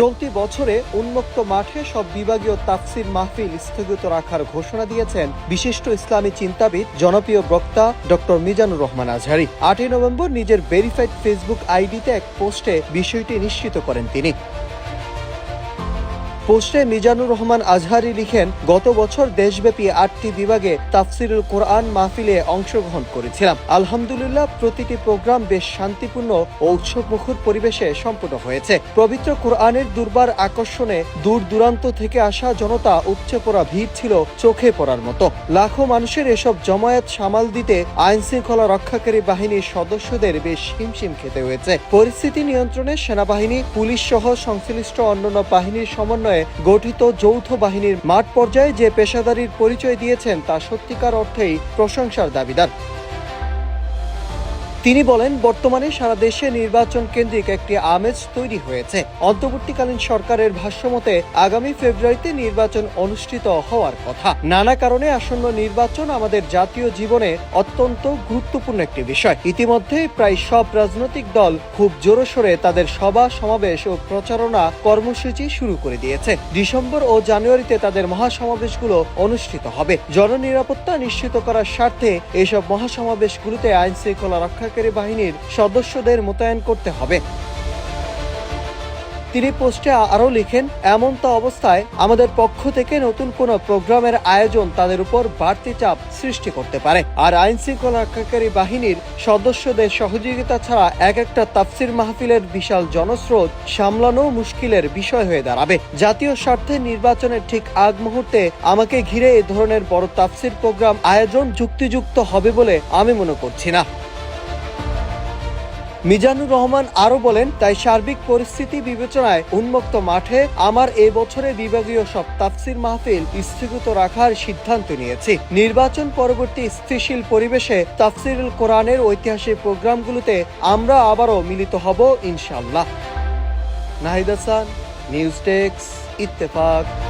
চলতি বছরে উন্মুক্ত মাঠে সব বিভাগীয় তাফসির মাহফিল স্থগিত রাখার ঘোষণা দিয়েছেন বিশিষ্ট ইসলামী চিন্তাবিদ, জনপ্রিয় বক্তা ডক্টর মিজানুর রহমান আজহারি। আটই নভেম্বর নিজের ভেরিফাইড ফেসবুক আইডিতে এক পোস্টে বিষয়টি নিশ্চিত করেন তিনি। পোস্টে মিজানুর রহমান আজহারি লিখেন, গত বছর দেশব্যাপী আটটি বিভাগে তাফসিরুল কোরআন মাহফিলে অংশগ্রহণ করেছিলাম। আলহামদুলিল্লাহ, প্রতিটি প্রোগ্রাম বেশ শান্তিপূর্ণ ও উৎসবমুখর পরিবেশে সম্পন্ন হয়েছে। পবিত্র কোরআনের দুর্বার আকর্ষণে দূর দূরান্ত থেকে আসা জনতা উপচে পড়া ভিড় ছিল চোখে পড়ার মতো। লাখো মানুষের এসব জমায়েত সামাল দিতে আইন শৃঙ্খলা রক্ষাকারী বাহিনীর সদস্যদের বেশ হিমশিম খেতে হয়েছে। পরিস্থিতি নিয়ন্ত্রণে সেনাবাহিনী, পুলিশ সহ সংশ্লিষ্ট অন্যান্য বাহিনীর সমন্বয়ে গঠিত যৌথ বাহিনীর মাঠ পর্যায়ে যে পেশাদারির পরিচয় দিয়েছেন তা সত্যিকার অর্থেই প্রশংসার দাবিদার। তিনি বলেন, বর্তমানে সারা দেশে নির্বাচন কেন্দ্রিক একটি আমেজ তৈরি হয়েছে। অন্তর্বর্তীকালীন সরকারের ভাষ্যমতে, আগামী ফেব্রুয়ারিতে নির্বাচন অনুষ্ঠিত হওয়ার কথা। নানা কারণে আসন্ন নির্বাচন আমাদের জাতীয় জীবনে অত্যন্ত গুরুত্বপূর্ণ একটি বিষয়। ইতিমধ্যে প্রায় সব রাজনৈতিক দল খুব জোরসোরে তাদের সভা, সমাবেশ ও প্রচারণা কর্মসূচি শুরু করে দিয়েছে। ডিসেম্বর ও জানুয়ারিতে তাদের মহাসমাবেশগুলো অনুষ্ঠিত হবে। জননিরাপত্তা নিশ্চিত করার স্বার্থে এসব মহাসমাবেশগুলোতে আইন শৃঙ্খলা রক্ষাকারী বাহিনীর সদস্যদের মোতায়েন করতে হবে। তিনি পোস্টে আরও লিখেন, এমন তা অবস্থায় আমাদের পক্ষ থেকে নতুন কোনো প্রোগ্রামের আয়োজন তাদের উপর বাড়তি চাপ সৃষ্টি করতে পারে। আর আইন শৃঙ্খলা রক্ষাকারী বাহিনীর সদস্যদের সহযোগিতা ছাড়া এক একটা তাফসির মাহফিলের বিশাল জনস্রোত সামলানো মুশকিলের বিষয় হয়ে দাঁড়াবে। জাতীয় স্বার্থে নির্বাচনের ঠিক আগ মুহূর্তে আমাকে ঘিরে এ ধরনের বড় তাফসির প্রোগ্রাম আয়োজন যুক্তিযুক্ত হবে বলে আমি মনে করছি না। মিজানুর রহমান আরও বলেন, তাই সার্বিক পরিস্থিতি বিবেচনায় উন্মুক্ত মাঠে আমার এ বছরের বিভাগীয় সব তাফসির মাহফিল স্থগিত রাখার সিদ্ধান্ত নিয়েছি। নির্বাচন পরবর্তী স্থিতিশীল পরিবেশে তাফসিরুল কোরআনের ঐতিহাসিক প্রোগ্রামগুলোতে আমরা আবারও মিলিত হব ইনশাল্লাহ নাহিদ হাসান, নিউজ ডেস্ক, ইত্তেফাক।